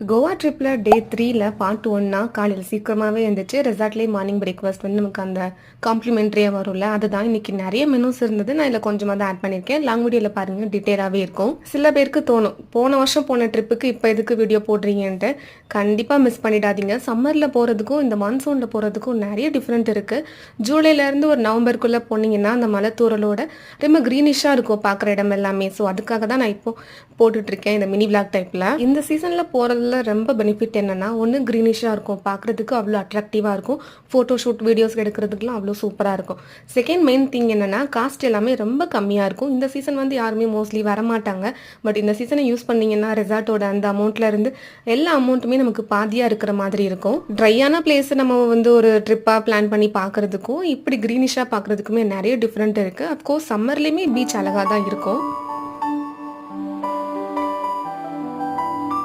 கோவா ட்ரிப்பில் டே த்ரீல பார்ட் ஒன்னா காலையில் சீக்கிரமாகவே இருந்துச்சு ரெசார்ட்லேயே மார்னிங் பிரேக்ஃபாஸ்ட் வந்து நமக்கு அந்த காம்ப்ளிமெண்ட்ரியாக வரும்ல அதுதான். இன்னைக்கு நிறைய மெனூஸ் இருந்தது. நான் இதில் கொஞ்சமாக தான் ஆட் பண்ணியிருக்கேன் லாங் வீடியோவில் பாருங்கள் டீட்டெயிலாகவே இருக்கும். சில பேருக்கு தோணும் போன வருஷம் போன ட்ரிப்புக்கு இப்போ எதுக்கு வீடியோ போடுறீங்கன்ட்டு. கண்டிப்பாக மிஸ் பண்ணிடாதீங்க. சம்மரில் போகிறதுக்கும் இந்த மான்சூனில் போகிறதுக்கும் நிறைய டிஃப்ரெண்ட் இருக்குது ஜூலைலேருந்து ஒரு நவம்பருக்குள்ளே போனீங்கன்னா அந்த மலைத்தூரலோட ரொம்ப க்ரீனிஷாக இருக்கும் பார்க்குற இடம் எல்லாமே. ஸோ அதுக்காக தான் நான் இப்போ போட்டுட்ருக்கேன் இந்த மினி பிளாக் டைப்பில் இந்த சீசனில் போகிறதுல ரொம்ப பெனிஃபிட் என்னென்னா ஒன்று க்ரீனிஷாக இருக்கும். பார்க்குறதுக்கு அவ்வளோ அட்ராக்டிவாக இருக்கும். ஃபோட்டோ ஷூட் வீடியோஸ் எடுக்கிறதுக்குலாம் அவ்வளோ சூப்பராக இருக்கும். செகண்ட் மெயின் திங் என்னென்னா காஸ்ட் எல்லாமே ரொம்ப கம்மியாக இருக்கும். இந்த சீசன் வந்து யாருமே மோஸ்ட்லி வரமாட்டாங்க. பட் இந்த சீசனை யூஸ் பண்ணீங்கன்னா ரெசார்ட்டோட அந்த அமௌண்ட்லேருந்து எல்லா அமௌண்ட்டுமே நமக்கு பாதியாக இருக்கிற மாதிரி இருக்கும். ட்ரையான பிளேஸ் நம்ம வந்து ஒரு ட்ரிப்பாக பிளான் பண்ணி பார்க்கறதுக்கும் இப்படி க்ரீனிஷாக பார்க்கறதுக்குமே நிறைய டிஃப்ரெண்ட் இருக்குது அஃப்கோர்ஸ் சம்மர்லேயுமே பீச் அழகாக தான் இருக்கும்.